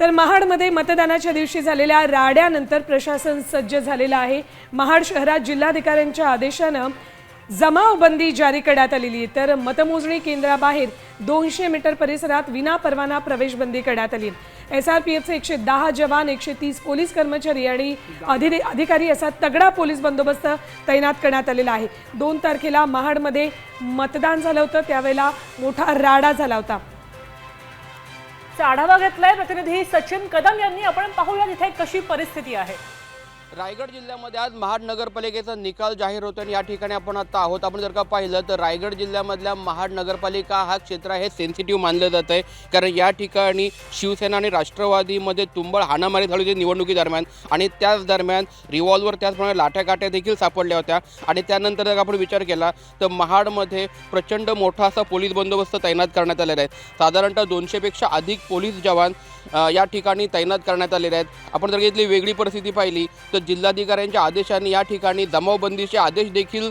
तर महाडमध्ये मतदानाच्या दिवशी झालेल्या राड्यानंतर प्रशासन सज्ज झालेलं आहे. महाड शहरात जिल्हाधिकाऱ्यांच्या आदेशानं जमावबंदी जारी करण्यात आलेली आहे. तर मतमोजणी केंद्राबाहेर दोनशे मीटर परिसरात विनापरवाना प्रवेशबंदी करण्यात आली एस आर पी एफचे एकशे दहा जवान एकशे तीस पोलीस कर्मचारी आणि अधि अधिकारी असा तगडा पोलीस बंदोबस्त तैनात करण्यात आलेला आहे. दोन तारखेला महाडमध्ये मतदान झालं होतं. त्यावेळेला मोठा राडा झाला होता. आढावा घेतलाय. प्रतिनिधी सचिन कदम यांनी. आपण पाहूया तिथे कशी परिस्थिती आहे. रायगड जिल्ह्यामध्ये आज महाड नगरपालिकेचा निकाल जाहीर होतो आणि या ठिकाणी आपण आता आहोत. आपण जर का पाहिलं तर रायगड जिल्ह्यामधल्या महाड नगरपालिका हा क्षेत्र हे सेन्सिटिव्ह मानलं जात आहे. कारण या ठिकाणी शिवसेना आणि राष्ट्रवादीमध्ये तुंबळ हाणामारी झाली होती निवडणुकीदरम्यान आणि त्याच दरम्यान रिव्हॉल्वर त्याचप्रमाणे लाठ्याकाठ्या देखील सापडल्या होत्या. आणि त्यानंतर जर आपण विचार केला तर महाडमध्ये प्रचंड मोठा असा पोलीस बंदोबस्त तैनात करण्यात आलेला आहे. साधारणतः दोनशेपेक्षा अधिक पोलीस जवान या ठिकाणी तैनात करण्यात आलेले आहेत. आपण जर घेतली वेगळी परिस्थिती पाहिली तर जिल्हाधिकाऱ्यांच्या आदेशाने या ठिकाणी जमावबंदीचे आदेश देखील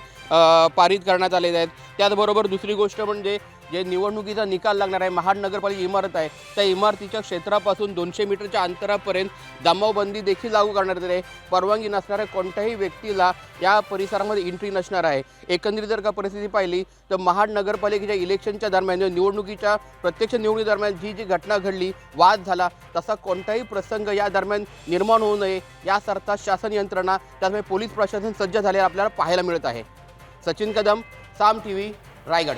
पारित करण्यात आलेले आहेत. त्याचबरोबर दुसरी गोष्ट म्हणजे जे निवडणुकीचा निकाल लागणार आहे महाड नगरपालिका इमारत आहे त्या इमारतीच्या क्षेत्रापासून दोनशे मीटरच्या अंतरापर्यंत जमावबंदी देखील लागू करण्यात आहे. परवानगी नसणाऱ्या कोणत्याही व्यक्तीला या परिसरामध्ये एंट्री नसणार आहे. एकंदरीत जर का परिस्थिती पाहिली तर महाड नगरपालिकेच्या इलेक्शनच्या दरम्यान निवडणुकीच्या प्रत्यक्ष निवडणुकीदरम्यान जी जी घटना घडली वाद झाला तसा कोणताही प्रसंग या दरम्यान निर्माण होऊ नये यासारखा शासन यंत्रणा त्यामुळे पोलीस प्रशासन सज्ज झाले आपल्याला पाहायला मिळत आहे. Sachin Kadam Saam T V Raigad.